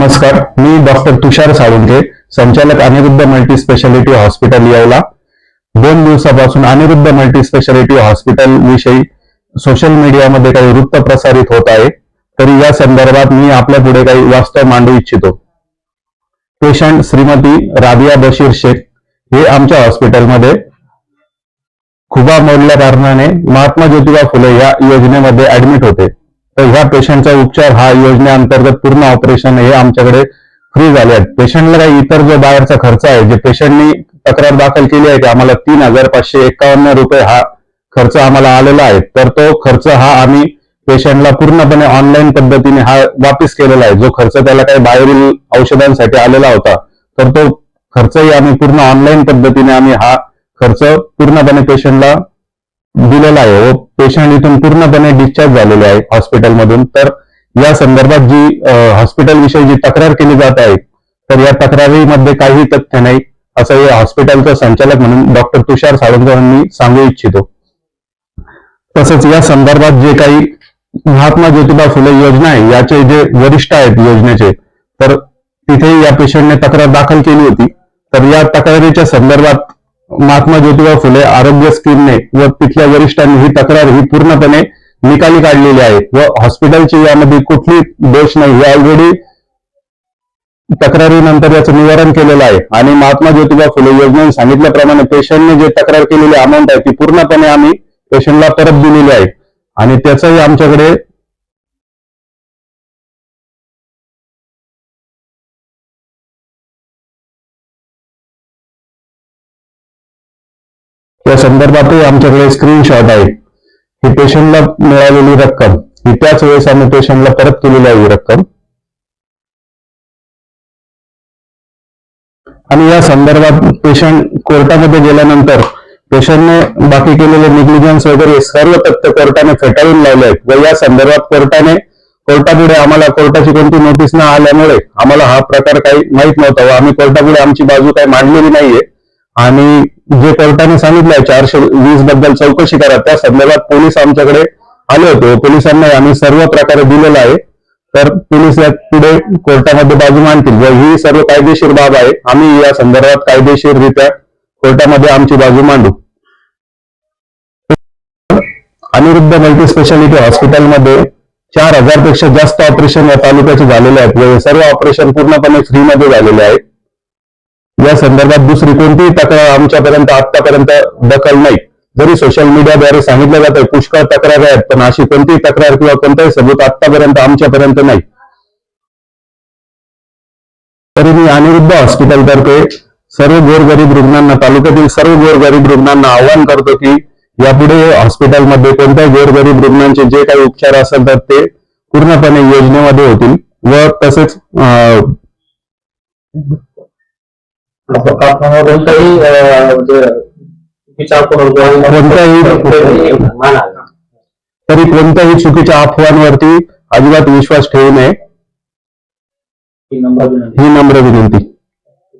नमस्कार मी डॉक्टर तुषार साळुंके संचालक Aniruddha multi speciality hospital Yeola दोन दिवसापासून अनिरुद्ध मल्टी स्पेशालिटी हॉस्पिटल विषयी सोशल मीडियामध्ये काही वृत्त प्रसारित होत आहे. तरी या संदर्भात मी आपल्या पुढे काही वास्तव मांडू इच्छितो. पेशंट श्रीमती राबिया बशीर शेख हे आमच्या हॉस्पिटलमध्ये खुबा मोडल्या कारणाने महात्मा ज्योतिबा फुले या योजनेमध्ये ऍडमिट होते. तर ह्या पेशंटचा उपचार हा योजनेअंतर्गत पूर्ण ऑपरेशन हे आमच्याकडे फ्री झाले आहेत. पेशंटला काही इतर जो बाहेरचा खर्च आहे जे पेशंटनी तक्रार दाखल केली आहे की आम्हाला तीन हजार पाचशे एकावन्न रुपये हा खर्च आम्हाला आलेला आहे. तर तो खर्च हा आम्ही पेशंटला पूर्णपणे ऑनलाईन पद्धतीने हा वापस केलेला आहे. जो खर्च त्याला काही बाहेरील औषधांसाठी आलेला होता तर तो खर्चही आम्ही पूर्ण ऑनलाईन पद्धतीने आम्ही हा खर्च पूर्णपणे पेशंटला दिलेला आहे. व पेशंट इथून पूर्णपणे डिस्चार्ज झालेले आहे हॉस्पिटलमधून तर या संदर्भात जी हॉस्पिटल विषयी जी तक्रार केली जात आहे तर या तक्रारीमध्ये काही तथ्य नाही असं या हॉस्पिटलचा संचालक म्हणून डॉक्टर तुषार साळुंकर यांनी सांगू इच्छितो. तसंच या संदर्भात जे काही महात्मा ज्योतिबा फुले योजना आहे याचे जे वरिष्ठ आहेत योजनेचे तर तिथे या पेशंटने तक्रार दाखल केली होती. तर या तक्रारीच्या संदर्भात महात्मा ज्योतिबा फुले आरोग्य स्कीमने व तिथल्या वरिष्ठांनी ही तक्रार ही पूर्णपणे निकाली काढलेली आहे व हॉस्पिटलची यामध्ये कुठली दोष नाही. हे ऑलरेडी तक्रारीनंतर याचं निवारण केलेलं आहे. आणि महात्मा ज्योतिबा फुले योजनेने सांगितल्याप्रमाणे पेशंटने जे तक्रार केलेली अमाऊंट आहे ती पूर्णपणे आम्ही पेशंटला परत दिलेली आहे. आणि त्याचंही आमच्याकडे त्या संदर्भातही आमच्याकडे स्क्रीनशॉट आहे. ही पेशंटला मिळालेली रक्कम. ही त्याच वेळेस आम्ही पेशंटला परत केलेली आहे ही रक्कम. आणि या संदर्भात पेशंट कोर्टामध्ये गेल्यानंतर पेशंटने बाकी केलेले निग्लिजन्स वगैरे सर्व तथ्य कोर्टाने फेटाळून लावले आहेत. व या संदर्भात कोर्टाने कोर्टापुढे आम्हाला कोर्टाची कोणती नोटीस न आल्यामुळे आम्हाला हा प्रकार काही माहीत नव्हता व आम्ही कोर्टापुढे आमची बाजू काही मांडलेली नाहीये. आणि जे कोर्टाने सांगितलंय चारशे वीसबद्दल चौकशी करा. त्या संदर्भात पोलीस आमच्याकडे आले होते. पोलिसांना आम्ही सर्व प्रकारे दिलेला आहे. तर पोलीस या पुढे कोर्टामध्ये बाजू मांडतील. व ही सर्व कायदेशीर बाब आहे आम्ही या संदर्भात कायदेशीररित्या कोर्टामध्ये आमची बाजू मांडू. अनिरुद्ध मल्टी स्पेशालिटी हॉस्पिटलमध्ये चार हजारपेक्षा जास्त ऑपरेशन या तालुक्याचे झालेले आहेत. व हे सर्व ऑपरेशन पूर्णपणे फ्रीमध्ये झालेले आहेत. या संदर्भात दुसरी कोणतीही तक्रार आमच्यापर्यंत आतापर्यंत दखल नाही. जरी सोशल मीडियाद्वारे सांगितलं जातं पुष्कळ तक्रार आहेत पण अशी कोणतीही तक्रार किंवा कोणताही सबूत आतापर्यंत आमच्यापर्यंत नाही. तरी मी अनिरुद्ध हॉस्पिटलतर्फे सर्व गोरगरीब रुग्णांना तालुक्यातील सर्व गोरगरीब रुग्णांना आवाहन करतो की यापुढे हॉस्पिटलमध्ये कोणत्याही गोरगरीब रुग्णांचे जे काही उपचार असेल तर ते पूर्णपणे योजनेमध्ये होतील व तसेच कोणताही अं, म्हणजे चुकीचा कोणताही- माना तरी कोणत्याही चुकीच्या अफवांवरती अजिबात विश्वास ठेवू नये. ही ही नम्र विनंती.